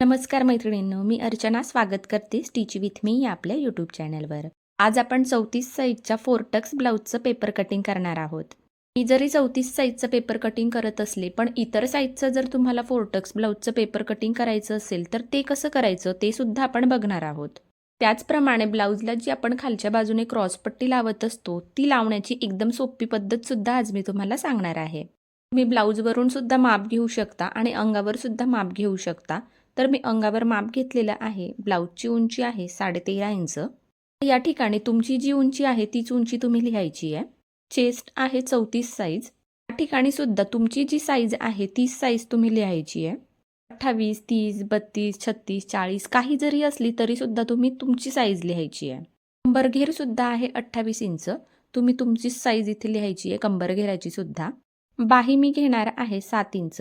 नमस्कार मैत्रिणींनो मी अर्चना स्वागत करते स्टिच विथ मी या आपल्या यूट्यूब चॅनलवर आज आपण चौतीस साईजच्या फोरटक्स ब्लाऊजचं पेपर कटिंग करणार आहोत. मी जरी चौतीस साईजचं पेपर कटिंग करत असले पण इतर साईजचं जर तुम्हाला फोरटक्स ब्लाऊजचं पेपर कटिंग करायचं असेल तर ते कसं करायचं ते सुद्धा आपण बघणार आहोत. त्याचप्रमाणे ब्लाऊजला जी आपण खालच्या बाजूने क्रॉसपट्टी लावत असतो ती लावण्याची एकदम सोपी पद्धत सुद्धा आज मी तुम्हाला सांगणार आहे. तुम्ही ब्लाऊजवरून सुद्धा माप घेऊ शकता आणि अंगावर सुद्धा माप घेऊ शकता. तर मी अंगावर माप घेतलेलं आहे. ब्लाऊजची उंची आहे साडेतेरा इंच. या ठिकाणी तुमची जी उंची आहे तीच उंची तुम्ही लिहायची आहे. चेस्ट आहे चौतीस साईज या ठिकाणी सुद्धा तुमची जी साईज आहे तीच साईज तुम्ही लिहायची आहे. अठ्ठावीस तीस बत्तीस छत्तीस चाळीस काही जरी असली तरी सुद्धा तुम्ही तुमची साईज लिहायची आहे. कंबरघेर सुद्धा आहे अठ्ठावीस इंच. तुम्ही तुमची साईज इथे लिहायची आहे कंबरघेराची सुद्धा. बाही मी घेणार आहे सात इंच.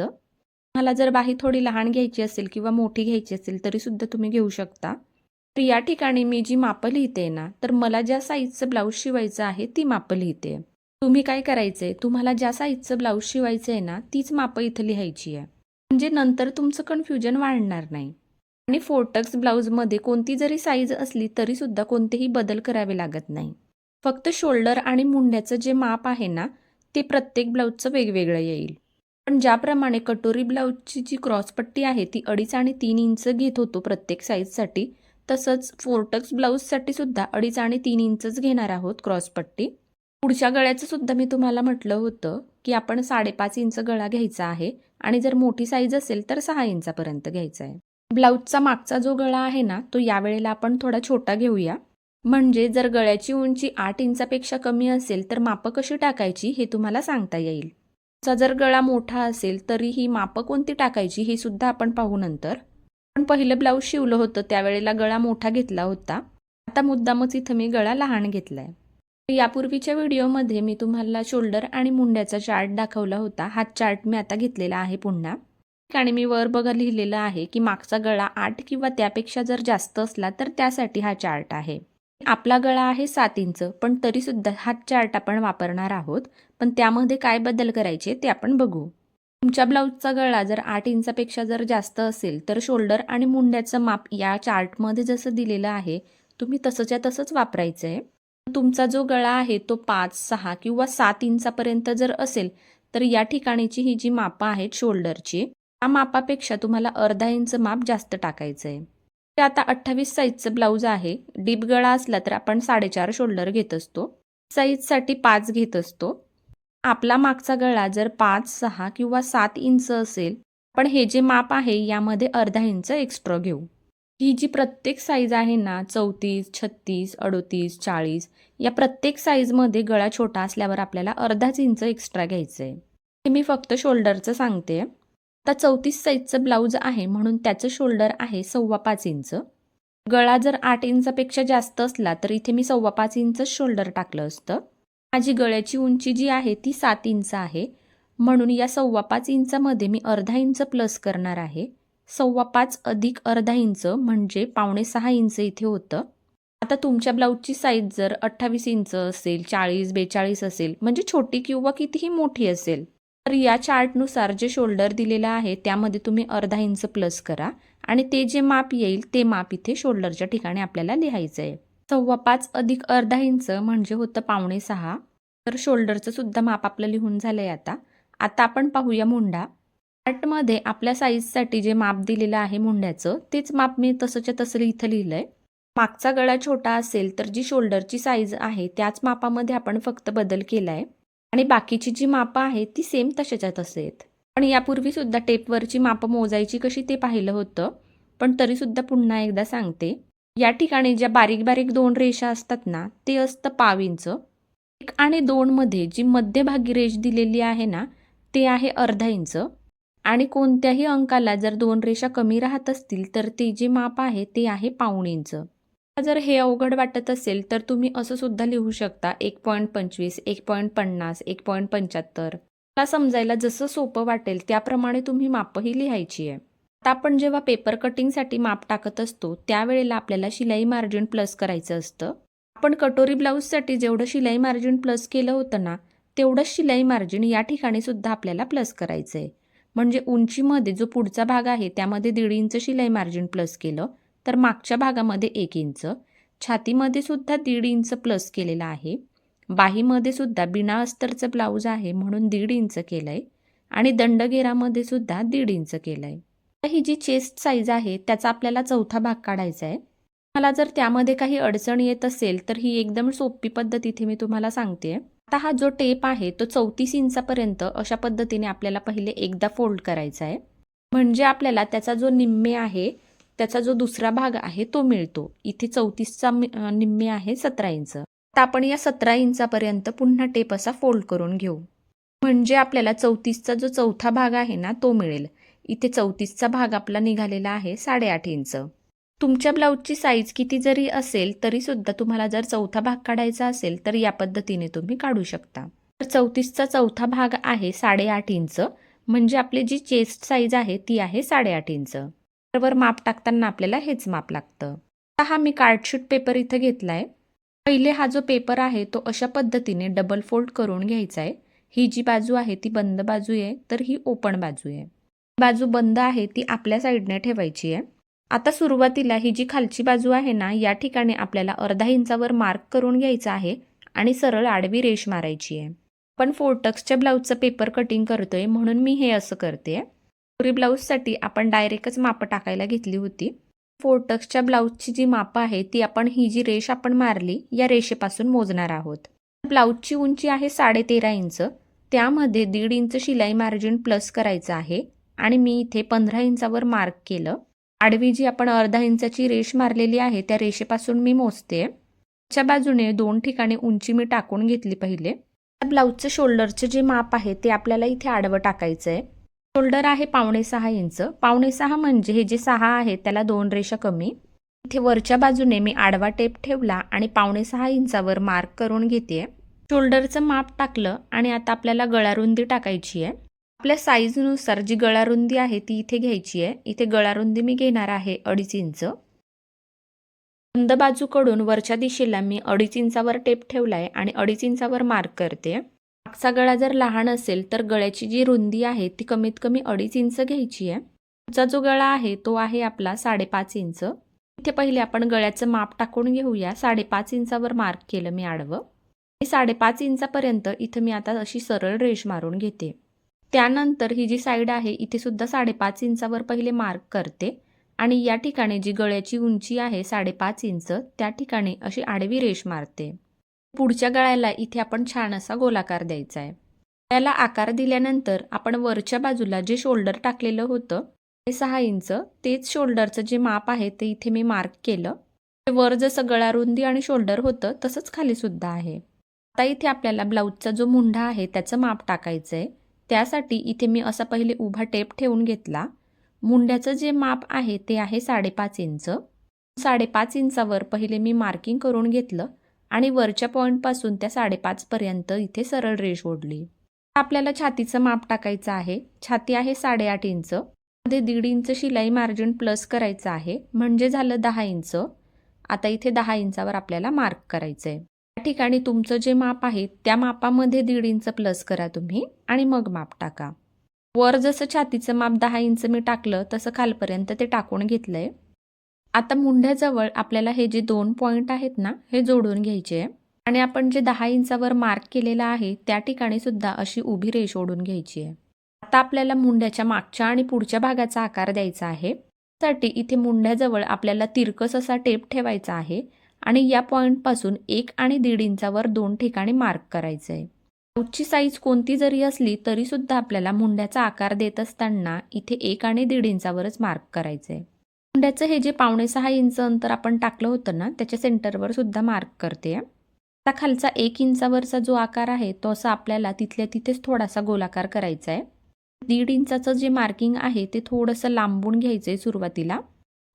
मला जर बाही थोडी लहान घ्यायची असेल किंवा मोठी घ्यायची असेल तरी सुद्धा तुम्ही घेऊ शकता. तर या ठिकाणी मी जी मापं लिहिते ना तर मला ज्या साईजचं ब्लाऊज शिवायचं आहे ती मापं लिहिते. तुम्ही काय करायचं आहे तुम्हाला ज्या साईजचं ब्लाऊज शिवायचं आहे ना तीच मापं इथं लिहायची आहे. म्हणजे नंतर तुमचं कन्फ्युजन वाढणार नाही. आणि फोर्टक्स ब्लाऊजमध्ये कोणती जरी साईज असली तरी सुद्धा कोणतेही बदल करावे लागत नाही. फक्त शोल्डर आणि मुंड्याचं जे माप आहे ना ते प्रत्येक ब्लाऊजचं वेगवेगळं येईल. पण ज्याप्रमाणे कटोरी ब्लाऊजची जी क्रॉसपट्टी आहे ती अडीच आणि तीन इंच घेत होतो प्रत्येक साईजसाठी तसंच फोर्टक्स ब्लाऊजसाठी सुद्धा अडीच आणि तीन इंचच घेणार आहोत क्रॉसपट्टी पुढच्या गळ्याचं सुद्धा मी तुम्हाला म्हटलं होतं की आपण साडेपाच इंच गळा घ्यायचा आहे आणि जर मोठी साईज असेल तर सहा इंचापर्यंत घ्यायचा आहे. ब्लाऊजचा मागचा जो गळा आहे ना तो यावेळेला आपण थोडा छोटा घेऊया. म्हणजे जर गळ्याची उंची आठ इंचापेक्षा कमी असेल तर मापं कशी टाकायची हे तुम्हाला सांगता येईल. चा जर गळा मोठा असेल तरी ही मापं कोणती टाकायची ही सुद्धा आपण पाहू नंतर. पण पहिलं ब्लाऊज शिवलं होतं त्यावेळेला गळा मोठा घेतला होता. आता मुद्दामच इथं मी गळा लहान घेतला आहे यापूर्वीच्या व्हिडिओमध्ये मी तुम्हाला शोल्डर आणि मुंड्याचा चार्ट दाखवला होता. हा चार्ट मी आता घेतलेला आहे पुन्हा. आणि मी वर बघा लिहिलेलं आहे की मागचा गळा आठ किंवा त्यापेक्षा जर जास्त असला तर त्यासाठी हा चार्ट आहे. आपला गळा आहे सात इंच पण तरीसुद्धा हात चार्ट आपण वापरणार आहोत. पण त्यामध्ये काय बदल करायचे ते आपण बघू. तुमच्या ब्लाऊजचा गळा जर आठ इंचापेक्षा जर जास्त असेल तर शोल्डर आणि मुंड्याचं माप या चार्टमध्ये जसं दिलेलं आहे तुम्ही तसंच्या तसंच वापरायचं आहे तुमचा जो गळा आहे तो पाच सहा किंवा सात इंचापर्यंत जर असेल तर या ठिकाणीची ही जी मापं आहेत शोल्डरची त्या मापापेक्षा तुम्हाला अर्धा इंच माप जास्त टाकायचं आहे ते आता अठ्ठावीस साईजचं ब्लाऊज आहे. डीप गळा असला तर आपण साडेचार शोल्डर घेत असतो. साईजसाठी पाच घेत असतो. आपला मागचा गळा जर पाच सहा किंवा सात इंच असेल पण हे जे माप आहे यामध्ये अर्धा इंच एक्स्ट्रा घेऊ. ही जी प्रत्येक साईज आहे ना चौतीस छत्तीस अडोतीस चाळीस या प्रत्येक साईजमध्ये गळा छोटा असल्यावर आपल्याला अर्धाच इंच एक्स्ट्रा घ्यायचं आहे हे मी फक्त शोल्डरचं सांगते आता चौतीस साईजचं ब्लाऊज आहे म्हणून त्याचं शोल्डर आहे सव्वा पाच इंच गळा जर आठ इंचापेक्षा जास्त असला तर इथे मी सव्वा पाच इंचच शोल्डर टाकलं असतं. माझी गळ्याची उंची जी आहे ती सात इंच आहे. म्हणून या सव्वा पाच इंचामध्ये मी अर्धा इंच प्लस करणार आहे. सव्वा पाच अधिक अर्धा इंच म्हणजे पावणे सहा इंच इथे होतं. आता तुमच्या ब्लाऊजची साईज जर अठ्ठावीस इंच असेल चाळीस बेचाळीस असेल म्हणजे छोटी किंवा कितीही मोठी असेल तर या चार्टनुसार जे शोल्डर दिलेलं आहे त्यामध्ये तुम्ही अर्धा इंच प्लस करा आणि ते जे माप येईल ते माप इथे शोल्डरच्या ठिकाणी आपल्याला लिहायचं आहे. सव्वा पाच अधिक अर्धा इंच म्हणजे होतं पावणे सहा. तर शोल्डरचं सुद्धा माप आपलं लिहून झालं आहे आता. आता आपण पाहूया मुंडा. चार्टमध्ये आपल्या साईजसाठी जे माप दिलेलं आहे मुंड्याचं तेच माप मी तसंच्या तसं इथं लिहिलं आहे मागचा गळा छोटा असेल तर जी शोल्डरची साईज आहे त्याच मापामध्ये आपण फक्त बदल केला आहे आणि बाकीची जी मापं आहेत ती सेम तशाच्या तसे आहेत पण यापूर्वीसुद्धा टेपवरची मापं मोजायची कशी ते पाहिलं होतं पण तरीसुद्धा पुन्हा एकदा सांगते. या ठिकाणी ज्या बारीक बारीक दोन रेषा असतात ना ते असतं पाव इंच. एक आणि दोनमध्ये जी मध्यभागी रेष दिलेली आहे ना ते आहे अर्धा इंच. आणि कोणत्याही अंकाला जर दोन रेषा कमी राहत असतील तर ते जे माप आहे ते आहे पाऊण इंच. जर हे अवघड वाटत असेल तर तुम्ही असं सुद्धा लिहू शकता एक पॉईंट पंचवीस एक पॉईंट पन्नास एक पॉईंट पंच्याहत्तर. मला समजायला जसं सोपं वाटेल त्याप्रमाणे तुम्ही मापही लिहायची आहे. आता आपण जेव्हा पेपर कटिंगसाठी माप टाकत असतो त्यावेळेला आपल्याला शिलाई मार्जिन प्लस करायचं असतं. आपण कटोरी ब्लाऊजसाठी जेवढं शिलाई मार्जिन प्लस केलं होतं ना तेवढंच शिलाई मार्जिन या ठिकाणी सुद्धा आपल्याला प्लस करायचं आहे म्हणजे उंचीमध्ये जो पुढचा भाग आहे त्यामध्ये दीड इंच शिलाई मार्जिन प्लस केलं. तर मागच्या भागामध्ये एक इंच छातीमध्ये सुद्धा दीड इंच प्लस केलेलं आहे. बाहीमध्ये सुद्धा बिना अस्तरचं ब्लाऊज आहे म्हणून दीड इंच केलं आहे आणि दंडगेरामध्ये सुद्धा दीड इंच केलं आहे ही जी चेस्ट साईज आहे त्याचा आपल्याला चौथा भाग काढायचा आहे. मला जर त्यामध्ये काही अडचण येत असेल तर ही एकदम सोपी पद्धत इथे मी तुम्हाला सांगते. आता हा जो टेप आहे तो चौतीस इंचापर्यंत अशा पद्धतीने आपल्याला पहिले एकदा फोल्ड करायचा आहे. म्हणजे आपल्याला त्याचा जो निम्मे आहे त्याचा जो दुसरा भाग आहे तो मिळतो. इथे चौतीसचा निम्मे आहे सतरा इंच. आता आपण या सतरा इंचापर्यंत पुन्हा टेप असा फोल्ड करून घेऊ. म्हणजे आपल्याला चौतीसचा जो चौथा भाग आहे ना तो मिळेल. इथे चौतीसचा भाग आपला निघालेला आहे साडेआठ इंच. तुमच्या ब्लाऊजची साईज किती जरी असेल तरी सुद्धा तुम्हाला जर चौथा भाग काढायचा असेल तर या पद्धतीने तुम्ही काढू शकता. तर चौतीसचा चौथा भाग आहे साडेआठ इंच. म्हणजे आपली जी चेस्ट साईज आहे ती आहे साडेआठ इंच. वर माप टाकताना आपल्याला हेच माप लागतं. आता हा मी कार्डशीट पेपर इथं घेतला आहे पहिले हा जो पेपर आहे तो अशा पद्धतीने डबल फोल्ड करून घ्यायचा आहे. ही जी बाजू आहे ती बंद बाजू आहे तर ही ओपन बाजू आहे. बाजू बंद आहे ती आपल्या साईडने ठेवायची आहे. आता सुरुवातीला ही जी खालची बाजू आहे ना या ठिकाणी आपल्याला अर्धा इंचावर मार्क करून घ्यायचा आहे आणि सरळ आडवी रेष मारायची आहे. पण फोर्टक्सच्या ब्लाऊजचं पेपर कटिंग करतोय म्हणून मी हे असं करते. पुरी ब्लाऊजसाठी आपण डायरेक्टच मापं टाकायला घेतली होती. फोर्टक्सच्या ब्लाऊजची जी मापं आहे ती आपण ही जी रेष आपण मारली या रेषेपासून मोजणार आहोत. ब्लाऊजची उंची आहे साडेतेरा इंच त्यामध्ये दीड इंच शिलाई मार्जिन प्लस करायचं आहे आणि मी इथे पंधरा इंचावर मार्क केलं. आडवी जी आपण अर्धा इंचाची रेष मारलेली आहे त्या रेषेपासून मी मोजते. च्या बाजूने दोन ठिकाणी उंची मी टाकून घेतली पहिले. ब्लाऊजचं शोल्डरचं जे माप आहे ते आपल्याला इथे आडवं टाकायचं आहे शोल्डर आहे पावणे सहा इंच. पावणे सहा म्हणजे हे जे सहा आहे त्याला दोन रेषा कमी. इथे वरच्या बाजूने मी आडवा टेप ठेवला आणि पावणे सहा इंचावर मार्क करून घेते शोल्डरचं माप टाकलं आणि आता आपल्याला गळारुंदी टाकायची आहे. आपल्या साईजनुसार जी गळारुंदी आहे ती इथे घ्यायची आहे. इथे गळारुंदी मी घेणार आहे अडीच इंच. बंद बाजूकडून वरच्या दिशेला मी अडीच इंचावर टेप ठेवला आहे आणि अडीच इंचावर मार्क करते मागचा गळा जर लहान असेल तर गळ्याची जी रुंदी आहे ती कमीत कमी अडीच इंच घ्यायची आहे. पुढचा जो गळा आहे तो आहे आपला साडेपाच इंच. इथे पहिले आपण गळ्याचं माप टाकून घेऊया. साडेपाच इंचावर मार्क केलं मी आडवं. आणि साडेपाच इंचापर्यंत इथं मी आता अशी सरळ रेष मारून घेते. त्यानंतर ही जी साईड आहे इथे सुद्धा साडेपाच इंचावर पहिले मार्क करते. आणि या ठिकाणी जी गळ्याची उंची आहे साडेपाच इंच त्या ठिकाणी अशी आडवी रेष मारते. पुढच्या गळ्याला इथे आपण छान असा गोलाकार द्यायचा आहे त्याला आकार दिल्यानंतर आपण वरच्या बाजूला जे शोल्डर टाकलेलं होतं ते सहा इंच तेच शोल्डरचं जे माप आहे ते इथे मी मार्क केलं. वर जसं गळा रुंदी आणि शोल्डर होतं तसंच खाली सुद्धा आहे. आता इथे आपल्याला ब्लाऊजचा जो मुंढा आहे त्याचं माप टाकायचं आहे त्यासाठी इथे मी असा पहिले उभा टेप ठेवून घेतला. मुंड्याचं जे माप आहे ते आहे साडेपाच इंच. साडेपाच इंचावर पहिले मी मार्किंग करून घेतलं. आणि वरच्या पॉईंटपासून त्या साडेपाचपर्यंत इथे सरळ रेष ओढली. आपल्याला छातीचं माप टाकायचं आहे. छाती आहे साडेआठ इंच. मध्ये दीड इंच शिलाई मार्जिन प्लस करायचं आहे. म्हणजे झालं दहा इंच. आता इथे दहा इंचावर आपल्याला मार्क करायचं आहे त्या ठिकाणी तुमचं जे माप आहे त्या मापामध्ये दीड इंच प्लस करा तुम्ही आणि मग माप टाका. वर जसं छातीचं माप दहा इंच मी टाकलं तसं खालपर्यंत ते टाकून घेतलं आहे आता मुंढ्याजवळ आपल्याला हे जे दोन पॉईंट आहेत ना हे जोडून घ्यायचे आहे. आणि आपण जे दहा इंचावर मार्क केलेलं आहे त्या ठिकाणी सुद्धा अशी उभी रेष ओढून घ्यायची आहे. आता आपल्याला मुंड्याच्या मागच्या आणि पुढच्या भागाचा आकार द्यायचा आहे. साठी इथे मुंड्याजवळ आपल्याला तिरकस असा टेप ठेवायचा आहे. आणि या पॉईंटपासून एक आणि दीड इंचावर दोन ठिकाणी मार्क करायचं आहे. ब्लाऊजची साईज कोणती जरी असली तरी सुद्धा आपल्याला मुंड्याचा आकार देत असताना इथे एक आणि दीड इंचावरच मार्क करायचं आहे. मुंड्याचं हे जे पावणे सहा इंच अंतर आपण टाकलं होतं ना त्याच्या सेंटरवर सुद्धा मार्क करते. आता खालचा एक इंचावरचा जो आकार आहे तो असा आपल्याला तिथल्या तिथेच थोडासा गोलाकार करायचा आहे. दीड इंचाचं जे मार्किंग आहे ते थोडंसं लांबून घ्यायचं आहे सुरुवातीला.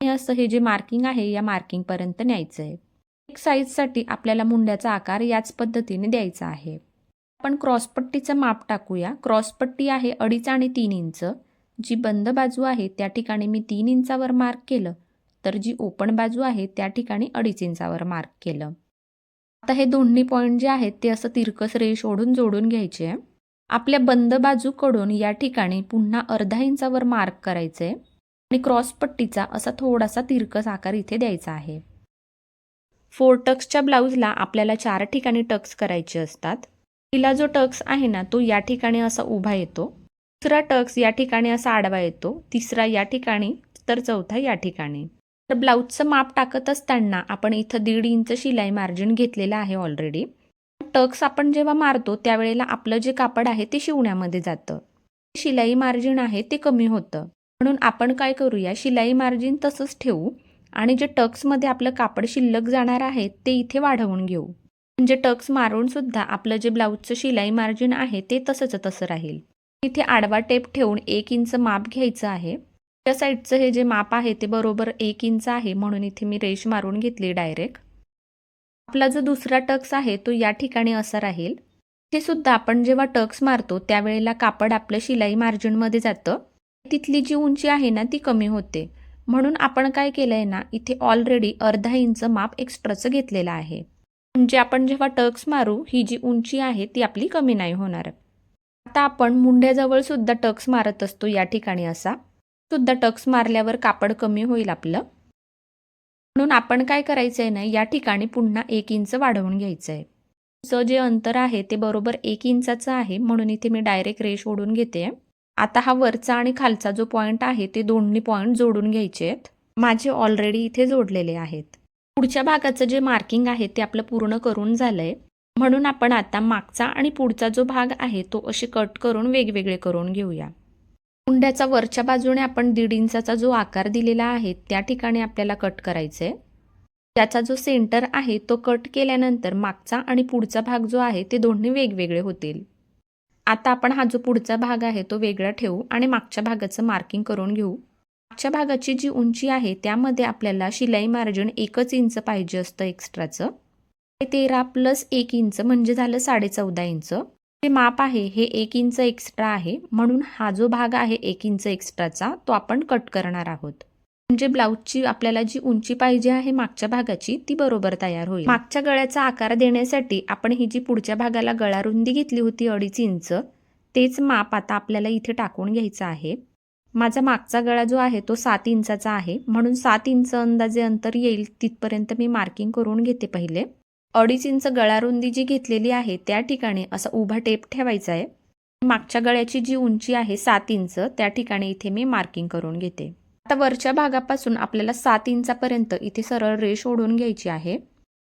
हे असं हे जे मार्किंग आहे या मार्किंगपर्यंत न्यायचं आहे एक साईजसाठी आपल्याला मुंड्याचा आकार याच पद्धतीने द्यायचा आहे. आपण क्रॉसपट्टीचं माप टाकूया. क्रॉसपट्टी आहे अडीच आणि तीन इंच. जी बंद बाजू आहे त्या ठिकाणी मी तीन इंचावर मार्क केलं. तर जी ओपन बाजू आहे त्या ठिकाणी अडीच इंचावर मार्क केलं. आता हे दोन्ही पॉईंट जे आहेत ते असं तिरकस रेष ओढून जोडून घ्यायचे. आहे आपल्या बंद बाजूकडून या ठिकाणी पुन्हा अर्धा इंचावर मार्क करायचं आहे आणि क्रॉसपट्टीचा असा थोडासा तिरकस आकार इथे द्यायचा आहे. फोर टक्सच्या ब्लाऊजला आपल्याला चार ठिकाणी टक्स करायचे असतात. तिला जो टक्स आहे ना तो या ठिकाणी असा उभा येतो. दुसरा टक्स या ठिकाणी असा आडवा येतो. तिसरा या ठिकाणी तर चौथा या ठिकाणी. तर ब्लाऊजचं माप टाकत असताना आपण इथं दीड इंच शिलाई मार्जिन घेतलेलं आहे ऑलरेडी टक्स आपण जेव्हा मारतो त्यावेळेला आपलं जे कापड आहे ते शिवण्यामध्ये जातं. शिलाई मार्जिन आहे ते कमी होतं. म्हणून आपण काय करूया शिलाई मार्जिन तसंच ठेवू आणि जे टक्समध्ये आपलं कापड शिल्लक जाणार आहे ते इथे वाढवून घेऊ. म्हणजे टक्स मारून सुद्धा आपलं जे ब्लाऊजचं शिलाई मार्जिन आहे ते तसंच तसं राहील. इथे आडवा टेप ठेवून एक इंच माप घ्यायचं आहे. त्या साईडचं हे जे माप आहे ते बरोबर एक इंच आहे म्हणून इथे मी रेश मारून घेतली डायरेक्ट. आपला जो दुसरा टक्स आहे तो या ठिकाणी असा राहील. हे सुद्धा आपण जेव्हा टक्स मारतो त्यावेळेला कापड आपलं शिलाई मार्जिनमध्ये जातं. तिथली जी उंची आहे ना ती कमी होते. म्हणून आपण काय केलं आहे ना इथे ऑलरेडी अर्धा इंच माप एक्स्ट्राचं घेतलेलं आहे. म्हणजे आपण जेव्हा टक्स मारू ही जी उंची आहे ती आपली कमी नाही होणार. आता आपण मुंड्याजवळ सुद्धा टक्स मारत असतो या ठिकाणी असा. सुद्धा टक्स मारल्यावर कापड कमी होईल आपलं. म्हणून आपण काय करायचं आहे ना या ठिकाणी पुन्हा एक इंच वाढवून घ्यायचं आहे चं जे अंतर आहे ते बरोबर एक इंचाचं आहे म्हणून इथे मी डायरेक्ट रेश ओढून घेते. आता हा वरचा आणि खालचा जो पॉईंट आहे ते दोन्ही पॉईंट जोडून घ्यायचे आहेत. माझे ऑलरेडी इथे जोडलेले आहेत. पुढच्या भागाचं जे मार्किंग आहे ते आपलं पूर्ण करून झालंय. म्हणून आपण आता मागचा आणि पुढचा जो भाग आहे तो असे कट करून वेगवेगळे करून घेऊया. कुंड्याचा वरच्या बाजूने आपण दीड इंचाचा जो आकार दिलेला आहे त्या ठिकाणी आपल्याला कट करायचं. आहे त्याचा जो सेंटर आहे तो कट केल्यानंतर मागचा आणि पुढचा भाग जो आहे ते दोन्ही वेगवेगळे होतील. आता आपण हा जो पुढचा भाग आहे तो वेगळा ठेवू आणि मागच्या भागाचं मार्किंग करून घेऊ. मागच्या भागाची जी उंची आहे त्यामध्ये आपल्याला शिलाई मार्जिन एकच इंच पाहिजे असतं एक्स्ट्राचं तेरा प्लस एक इंच म्हणजे झालं साडे चौदा इंच. जे माप आहे हे एक इंच एक्स्ट्रा आहे. म्हणून हा जो भाग आहे एक इंच एक्स्ट्राचा तो आपण कट करणार आहोत. म्हणजे ब्लाऊजची आपल्याला जी उंची पाहिजे आहे मागच्या भागाची ती बरोबर तयार होईल. मागच्या गळ्याचा आकार देण्यासाठी आपण ही जी पुढच्या भागाला गळा रुंदी घेतली होती अडीच इंच तेच माप आता आपल्याला इथे टाकून घ्यायचं आहे. माझा मागचा गळा जो आहे तो सात इंचाचा आहे. म्हणून सात इंच अंदाजे अंतर येईल तिथपर्यंत मी मार्किंग करून घेते पहिले. अडीच इंच गळारुंदी जी घेतलेली आहे त्या ठिकाणी असा उभा टेप ठेवायचा आहे. मागच्या गळ्याची जी उंची आहे सात इंच त्या ठिकाणी इथे मी मार्किंग करून घेते. आता वरच्या भागापासून आपल्याला सात इंचापर्यंत इथे सरळ रेष ओढून घ्यायची आहे.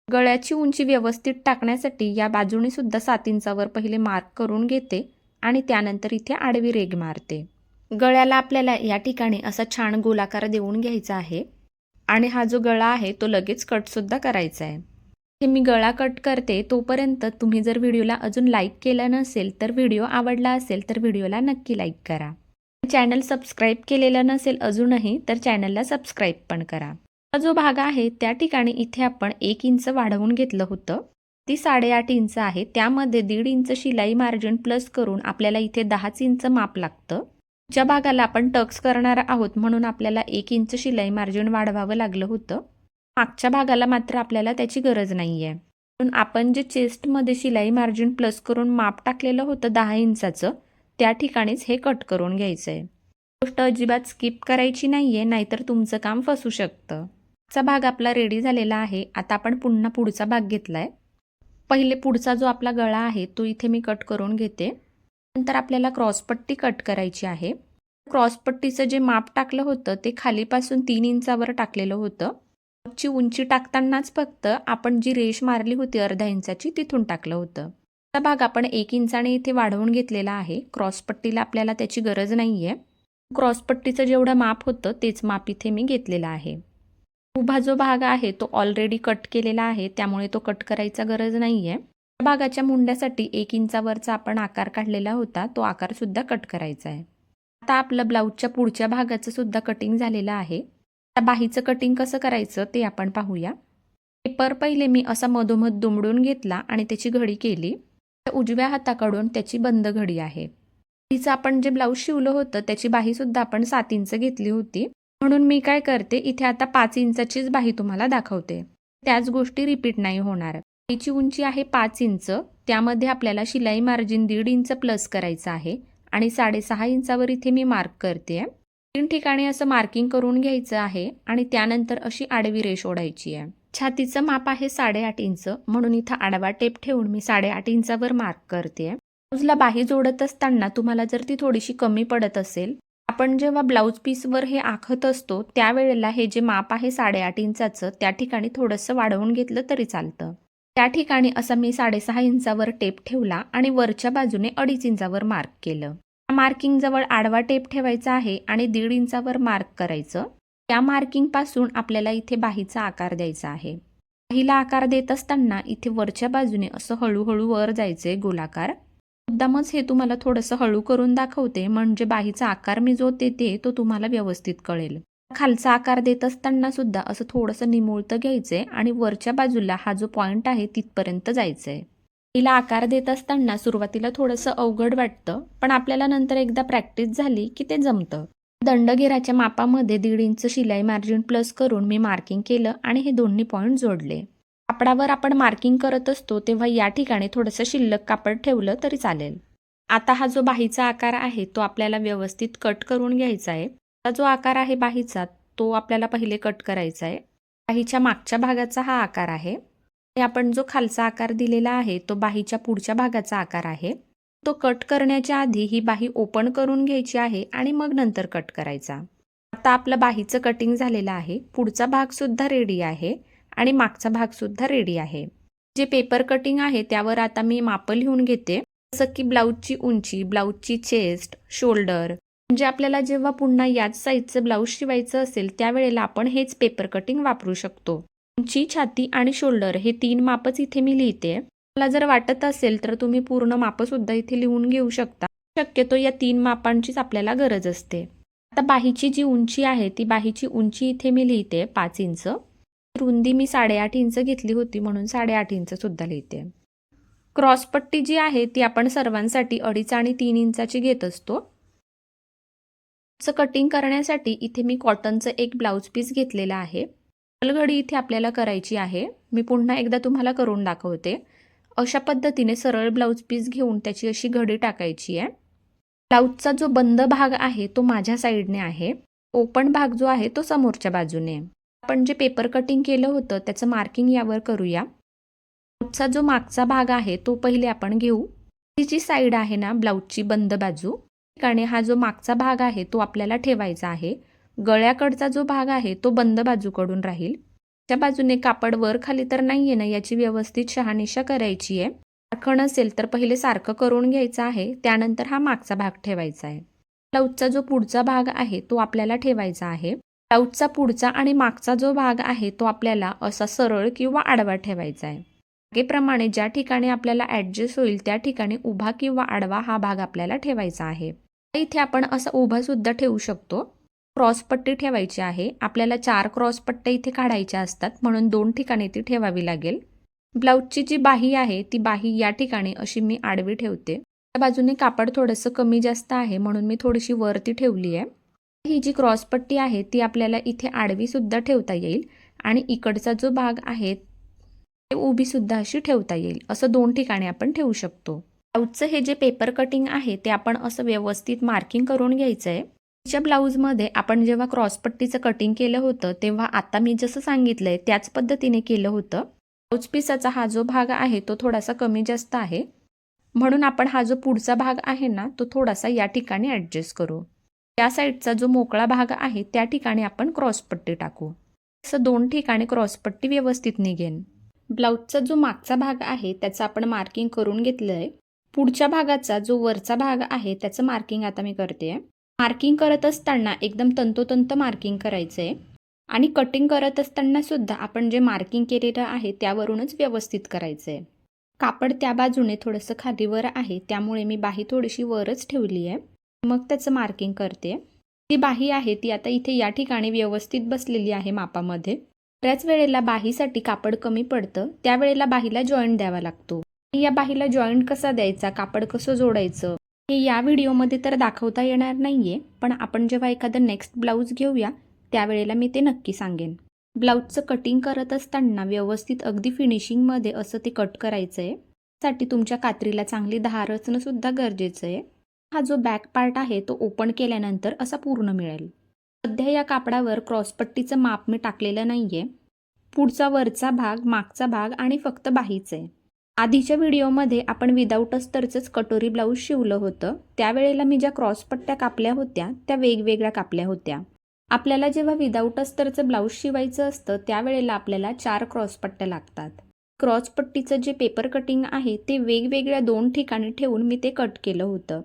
गळ्याची उंची व्यवस्थित टाकण्यासाठी या बाजूने सुद्धा सात इंचावर पहिले मार्क करून घेते आणि त्यानंतर इथे आडवी रेग मारते. गळ्याला आपल्याला या ठिकाणी असा छान गोलाकार देऊन घ्यायचा आहे. आणि हा जो गळा आहे तो लगेच कटसुद्धा करायचा आहे. हे मी गळा कट करते तोपर्यंत तुम्ही जर व्हिडिओला अजून लाईक केलं नसेल तर व्हिडिओ आवडला असेल तर व्हिडिओला नक्की लाईक करा. चॅनल सबस्क्राईब केलेलं नसेल अजूनही तर चॅनलला सबस्क्राईब पण करा. हा जो भाग आहे त्या ठिकाणी इथे आपण एक इंच वाढवून घेतलं होतं. ती साडेआठ इंच आहे. त्यामध्ये दीड इंच शिलाई मार्जिन प्लस करून आपल्याला इथे दहाच इंच माप लागतं. ज्या भागाला आपण टक्स करणार आहोत म्हणून आपल्याला एक इंच शिलाई मार्जिन वाढवावं लागलं होतं. मागच्या भागाला मात्र आपल्याला त्याची गरज नाही आहे म्हणून आपण जे चेस्टमध्ये शिलाई मार्जिन प्लस करून माप टाकलेलं होतं दहा इंचाचं त्या ठिकाणीच हे कट करून घ्यायचं आहे गोष्ट अजिबात स्किप करायची नाही आहे नाहीतर तुमचं काम फसू शकतं. चा भाग आपला रेडी झालेला आहे. आता आपण पुन्हा पुढचा भाग घेतला आहे पहिले पुढचा जो आपला गळा आहे तो इथे मी कट करून घेते. नंतर आपल्याला क्रॉसपट्टी कट करायची आहे. क्रॉसपट्टीचं जे माप टाकलं होतं ते खालीपासून तीन इंचावर टाकलेलं होतं. ची उंची टाकतानाच फक्त आपण जी रेष मारली होती अर्धा इंचाची तिथून टाकलं होतं. हा भाग आपण एक इंचाने इथे वाढवून घेतलेला आहे. क्रॉसपट्टीला आपल्याला त्याची गरज नाही आहे क्रॉसपट्टीचं जेवढं माप होतं तेच माप इथे मी घेतलेलं आहे. उभा जो भाग आहे तो ऑलरेडी कट केलेला आहे त्यामुळे तो कट करायचा गरज नाही आहे भागाच्या मुंड्यासाठी एक इंचावरचा आपण आकार काढलेला होता तो आकारसुद्धा कट करायचा आहे. आता आपलं ब्लाऊजच्या पुढच्या भागाचं सुद्धा कटिंग झालेलं आहे. आता बाहीचं कटिंग कसं करायचं ते आपण पाहूया. पेपर पहिले मी असा मधोमध दुमडून घेतला आणि त्याची घडी केली. उजव्या हाताकडून त्याची बंद घडी आहे. तिचं आपण जे ब्लाऊज शिवलं होतं त्याची बाहीसुद्धा आपण सात इंच घेतली होती. म्हणून मी काय करते इथे आता पाच इंचाचीच बाही तुम्हाला दाखवते. त्याच गोष्टी रिपीट नाही होणार. बाहीची उंची आहे पाच इंच त्यामध्ये आपल्याला शिलाई मार्जिन दीड इंच प्लस करायचं आहे. आणि साडेसहा इंचावर इथे मी मार्क करते. तीन ठिकाणी असं मार्किंग करून घ्यायचं आहे आणि त्यानंतर अशी आडवी रेष ओढायची आहे. छातीचं माप आहे साडेआठ इंच म्हणून इथं आडवा टेप ठेवून मी साडेआठ इंचावर मार्क करते. ब्लाऊजला बाही जोडत असताना तुम्हाला जर ती थोडीशी कमी पडत असेल आपण जेव्हा ब्लाऊज पीसवर हे आखत असतो त्यावेळेला हे जे माप आहे साडेआठ इंचाचं त्या ठिकाणी थोडंसं वाढवून घेतलं तरी चालतं. त्या ठिकाणी असा मी साडेसहा इंचावर टेप ठेवला आणि वरच्या बाजूने अडीच इंचावर मार्क केलं. मार्किंगजवळ आडवा टेप ठेवायचा आहे आणि दीड इंचावर मार्क करायचं. त्या मार्किंगपासून आपल्याला इथे बाहीचा आकार द्यायचा आहे. बाहीला आकार देत असताना इथे वरच्या बाजूने असं हळूहळू वर जायचंय गोलाकार. मुद्दामच हे तुम्हाला थोडंसं हळू करून दाखवते म्हणजे बाहीचा आकार मी जो देते तो तुम्हाला व्यवस्थित कळेल. खालचा आकार देत असताना सुद्धा असं थोडंसं निमुळतं घ्यायचंय आणि वरच्या बाजूला हा जो पॉइंट आहे तिथपर्यंत जायचंय. तिला आकार देत असताना सुरुवातीला थोडंसं अवघड वाटतं पण आपल्याला नंतर एकदा प्रॅक्टिस झाली की ते जमतं. दंडघेराच्या मापामध्ये दीड इंच शिलाई मार्जिन प्लस करून मी मार्किंग केलं आणि हे दोन्ही पॉईंट जोडले. कापडावर आपण मार्किंग करत असतो तेव्हा या ठिकाणी थोडंसं शिल्लक कापड ठेवलं तरी चालेल. आता हा जो बाहीचा आकार आहे तो आपल्याला व्यवस्थित कट करून घ्यायचा आहे. हा जो आकार आहे बाहीचा तो आपल्याला पहिले कट करायचा आहे. बाहीच्या मागच्या भागाचा हा आकार आहे. आपण जो खालचा आकार दिलेला आहे तो बाहीच्या पुढच्या भागाचा आकार आहे. तो कट करण्याच्या आधी ही बाही ओपन करून घ्यायची आहे आणि मग नंतर कट करायचा. आता आपलं बाहीचं कटिंग झालेलं आहे. पुढचा भाग सुद्धा रेडी आहे आणि मागचा भाग सुद्धा रेडी आहे. जे पेपर कटिंग आहे त्यावर आता मी मापं लिहून घेते. जसं की ब्लाऊजची उंची ब्लाऊजची चेस्ट शोल्डर. म्हणजे आपल्याला जेव्हा पुन्हा याच साईजचं ब्लाऊज शिवायचं असेल त्यावेळेला आपण हेच पेपर कटिंग वापरू शकतो. उंची छाती आणि शोल्डर हे तीन मापच इथे मी लिहिते. मला जर वाटत असेल तर तुम्ही पूर्ण मापंसुद्धा इथे लिहून घेऊ शकता. शक्यतो या तीन मापांचीच आपल्याला गरज असते. आता बाहीची जी उंची आहे ती बाहीची उंची इथे मी लिहिते पाच इंच. रुंदी मी साडेआठ इंच घेतली होती म्हणून साडेआठ इंच सुद्धा लिहिते. क्रॉसपट्टी जी आहे ती आपण सर्वांसाठी अडीच आणि तीन इंचाची घेत असतो. कटिंग करण्यासाठी इथे मी कॉटनचं एक ब्लाऊज पीस घेतलेला आहे. घडी इथे आपल्याला करायची आहे. मी पुन्हा एकदा तुम्हाला करून दाखवते. अशा पद्धतीने सरळ ब्लाऊज पीस घेऊन त्याची अशी घडी टाकायची आहे. ब्लाऊजचा जो बंद भाग आहे तो माझ्या साईडने आहे. ओपन भाग जो आहे तो समोरच्या बाजूने. आपण जे पेपर कटिंग केलं होतं त्याचं मार्किंग यावर करूया. ब्लाऊजचा जो मागचा भाग आहे तो पहिले आपण घेऊ. ती जी साईड आहे ना ब्लाऊजची बंद बाजू ठिकाणी हा जो मागचा भाग आहे तो आपल्याला ठेवायचा आहे. गळ्याकडचा जो भाग आहे तो बंद बाजूकडून राहील. त्या बाजूने कापड वर खाली तर नाही आहे ना याची व्यवस्थित शहानिशा करायची आहे. सारखं नसेल तर पहिले सारखं करून घ्यायचं आहे त्यानंतर हा मागचा भाग ठेवायचा आहे. ब्लाऊजचा जो पुढचा भाग आहे तो आपल्याला ठेवायचा आहे. ब्लाऊजचा पुढचा आणि मागचा जो भाग आहे तो आपल्याला असा सरळ किंवा आडवा ठेवायचा आहे. मागेप्रमाणे ज्या ठिकाणी आपल्याला ॲडजस्ट होईल त्या ठिकाणी उभा किंवा आडवा हा भाग आपल्याला ठेवायचा आहे. इथे आपण असा उभा सुद्धा ठेवू शकतो. क्रॉसपट्टी ठेवायची आहे. आपल्याला चार क्रॉसपट्ट्या इथे काढायच्या असतात म्हणून दोन ठिकाणी ती ठेवावी लागेल. ब्लाऊजची जी बाही आहे ती बाही या ठिकाणी अशी मी आडवी ठेवते. त्या बाजूने कापड थोडंसं कमी जास्त आहे म्हणून मी थोडीशी वरती ठेवली आहे. ही जी क्रॉसपट्टी आहे ती आपल्याला इथे आडवीसुद्धा ठेवता येईल आणि इकडचा जो भाग आहे ते उभी सुद्धा अशी ठेवता येईल. असं दोन ठिकाणी आपण ठेवू शकतो. ब्लाऊजचं हे जे पेपर कटिंग आहे ते आपण असं व्यवस्थित मार्किंग करून घ्यायचं आहे च्या ब्लाऊजमध्ये आपण जेव्हा क्रॉसपट्टीचं कटिंग केलं होतं तेव्हा आता मी जसं सांगितलंय त्याच पद्धतीने केलं होतं. ब्लाऊज पिसाचा हा जो भाग आहे तो थोडासा कमी जास्त आहे. म्हणून आपण हा जो पुढचा भाग आहे ना तो थोडासा या ठिकाणी ॲडजस्ट करू. या साईडचा जो मोकळा भाग आहे त्या ठिकाणी आपण क्रॉसपट्टी टाकू. असं दोन ठिकाणी क्रॉसपट्टी व्यवस्थित निघेन. ब्लाऊजचा जो मागचा भाग आहे त्याचं आपण मार्किंग करून घेतलं आहे पुढच्या भागाचा जो वरचा भाग आहे त्याचं मार्किंग आता मी करते आहे मार्किंग करत असताना एकदम तंतोतंत मार्किंग करायचं आहे आणि कटिंग करत असताना सुद्धा आपण जे मार्किंग केलेलं आहे त्यावरूनच व्यवस्थित करायचं आहे कापड त्या बाजूने थोडंसं खालीवर आहे त्यामुळे मी बाही थोडीशी वरच ठेवली आहे. मग त्याचं मार्किंग करते. ती बाही आहे ती आता इथे या ठिकाणी व्यवस्थित बसलेली आहे मापामध्ये. बऱ्याच वेळेला बाहीसाठी कापड कमी पडतं त्यावेळेला बाहीला जॉईंट द्यावा लागतो. या बाहीला जॉईंट कसा द्यायचा कापड कसं जोडायचं? हे या व्हिडिओमध्ये तर दाखवता येणार नाही आहे पण आपण जेव्हा एखादं नेक्स्ट ब्लाऊज घेऊया त्यावेळेला मी ते नक्की सांगेन. ब्लाऊजचं कटिंग करत असताना व्यवस्थित अगदी फिनिशिंगमध्ये असं ते कट करायचं आहे साठी तुमच्या कात्रीला चांगली धार असणं सुद्धा गरजेचं आहे. हा जो बॅक पार्ट आहे तो ओपन केल्यानंतर असा पूर्ण मिळेल. सध्या या कापडावर क्रॉसपट्टीचं माप मी टाकलेलं नाही आहे पुढचा वरचा भाग मागचा भाग आणि फक्त बाहीचं आहे. आधीच्या व्हिडिओमध्ये आपण विदाऊट अस्तरचंच कटोरी ब्लाऊज शिवलं होतं. त्यावेळेला मी ज्या क्रॉसपट्ट्या कापल्या होत्या त्या वेगवेगळ्या कापल्या होत्या. आपल्याला जेव्हा विदाऊट अस्तरचं ब्लाऊज शिवायचं असतं त्यावेळेला आपल्याला चार क्रॉसपट्ट्या लागतात. क्रॉसपट्टीचं जे पेपर कटिंग आहे ते वेगवेगळ्या दोन ठिकाणी ठेवून मी ते कट केलं होतं.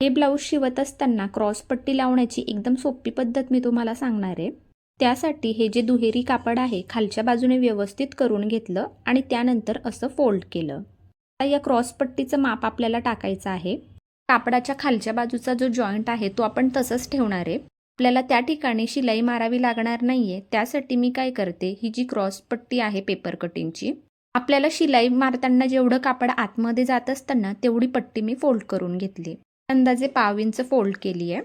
हे ब्लाऊज शिवत असताना क्रॉसपट्टी लावण्याची एकदम सोपी पद्धत मी तुम्हाला सांगणार आहे. त्यासाठी हे जे दुहेरी कापड आहे खालच्या बाजूने व्यवस्थित करून घेतलं आणि त्यानंतर असं फोल्ड केलं. आता या क्रॉसपट्टीचं माप आपल्याला टाकायचं आहे. कापडाच्या खालच्या बाजूचा जो जॉईंट आहे तो आपण तसंच ठेवणार आहे. आपल्याला त्या ठिकाणी शिलाई मारावी लागणार नाही आहे त्यासाठी मी काय करते ही जी क्रॉसपट्टी आहे पेपर कटिंगची आपल्याला शिलाई मारताना जेवढं कापड आतमध्ये जात असताना तेवढी पट्टी मी फोल्ड करून घेतली. अंदाजे पाव इंच फोल्ड केली आहे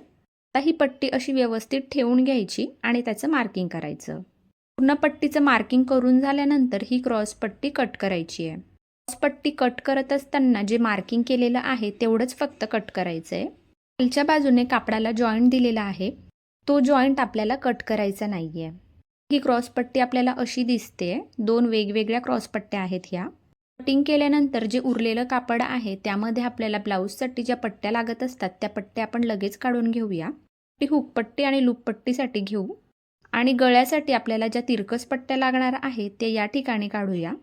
आता ही पट्टी अशी व्यवस्थित ठेवून घ्यायची आणि त्याचं मार्किंग करायचं. पूर्ण पट्टीचं मार्किंग करून झाल्यानंतर ही क्रॉस पट्टी कट करायची आहे. क्रॉस पट्टी कट करत असताना जे मार्किंग केलेलं आहे तेवढंच फक्त कट करायचं आहे खालच्या बाजूने कापडाला जॉईंट दिलेला आहे. तो जॉईंट आपल्याला कट करायचा नाही आहे ही क्रॉसपट्टी आपल्याला अशी दिसते. दोन वेगवेगळ्या क्रॉसपट्ट्या आहेत ह्या. कटिंग केल्यानंतर जे उरलेलं कापड आहे त्यामध्ये आपल्याला ब्लाऊजसाठी ज्या पट्ट्या लागत असतात त्या पट्ट्या आपण लगेच काढून घेऊया. ती हुपपट्टी आणि लूपपट्टीसाठी घेऊ. आणि गळ्यासाठी आपल्याला ज्या तिरकस पट्ट्या लागणार आहेत ते या ठिकाणी काढूया.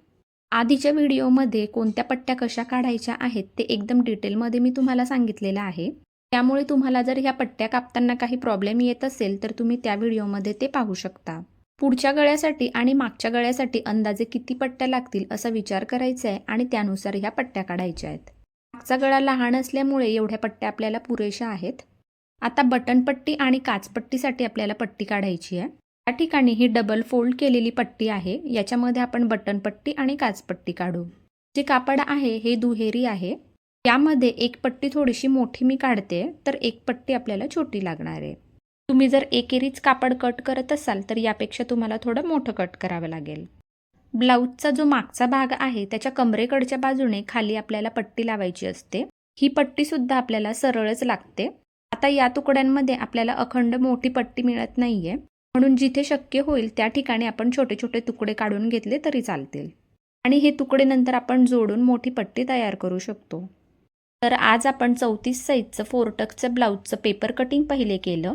आधीच्या व्हिडिओमध्ये कोणत्या पट्ट्या कशा काढायच्या आहेत ते एकदम डिटेलमध्ये मी तुम्हाला सांगितलेलं आहे. त्यामुळे तुम्हाला जर ह्या पट्ट्या कापताना काही प्रॉब्लेम येत असेल तर तुम्ही त्या व्हिडिओमध्ये ते पाहू शकता. पुढच्या गळ्यासाठी आणि मागच्या गळ्यासाठी अंदाजे किती पट्ट्या लागतील असा विचार करायचा आहे आणि त्यानुसार ह्या पट्ट्या काढायच्या आहेत. मागचा गळा लहान असल्यामुळे एवढ्या पट्ट्या आपल्याला पुरेशा आहेत. आता बटनपट्टी आणि काचपट्टीसाठी आपल्याला पट्टी काढायची आहे. त्या ठिकाणी ही डबल फोल्ड केलेली पट्टी आहे. याच्यामध्ये आपण बटनपट्टी आणि काचपट्टी काढू. जे कापड आहे हे दुहेरी आहे. यामध्ये एक पट्टी थोडीशी मोठी मी काढते तर एक पट्टी आपल्याला छोटी लागणार आहे. तुम्ही जर एकेरीच कापड कट करत असाल तर यापेक्षा तुम्हाला थोडं मोठं कट करावं लागेल. ब्लाऊजचा जो मागचा भाग आहे त्याच्या कमरेकडच्या बाजूने खाली आपल्याला पट्टी लावायची असते. ही पट्टीसुद्धा आपल्याला सरळच लागते. आता या तुकड्यांमध्ये आपल्याला अखंड मोठी पट्टी मिळत नाही आहे म्हणून जिथे शक्य होईल त्या ठिकाणी आपण छोटे छोटे तुकडे काढून घेतले तरी चालतील. आणि हे तुकडे नंतर आपण जोडून मोठी पट्टी तयार करू शकतो. तर आज आपण चौतीस साईजचं फोरटकचं ब्लाऊजचं पेपर कटिंग पहिले केलं.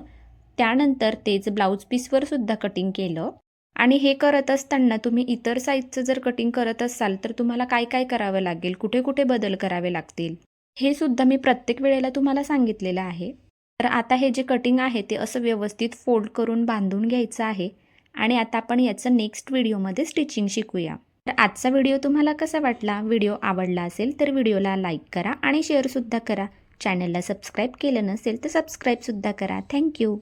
त्यानंतर तेच ब्लाऊज पीसवर सुद्धा कटिंग केलं. आणि हे करत असताना तुम्ही इतर साईजचं जर कटिंग करत असाल तर तुम्हाला काय काय करावं लागेल? कुठे कुठे बदल करावे लागतील? हे सुद्धा मी प्रत्येक वेळेला तुम्हाला सांगितलेलं आहे. तर आता हे जे कटिंग आहे ते असं व्यवस्थित फोल्ड करून बांधून घ्यायचं आहे. आणि आता आपण याचं नेक्स्ट व्हिडिओमध्ये स्टिचिंग शिकूया. तर आजचा व्हिडिओ तुम्हाला कसा वाटला? व्हिडिओ आवडला असेल तर व्हिडिओला लाईक करा आणि शेअरसुद्धा करा. चॅनलला सबस्क्राईब केलं नसेल तर सबस्क्राईबसुद्धा करा. थँक्यू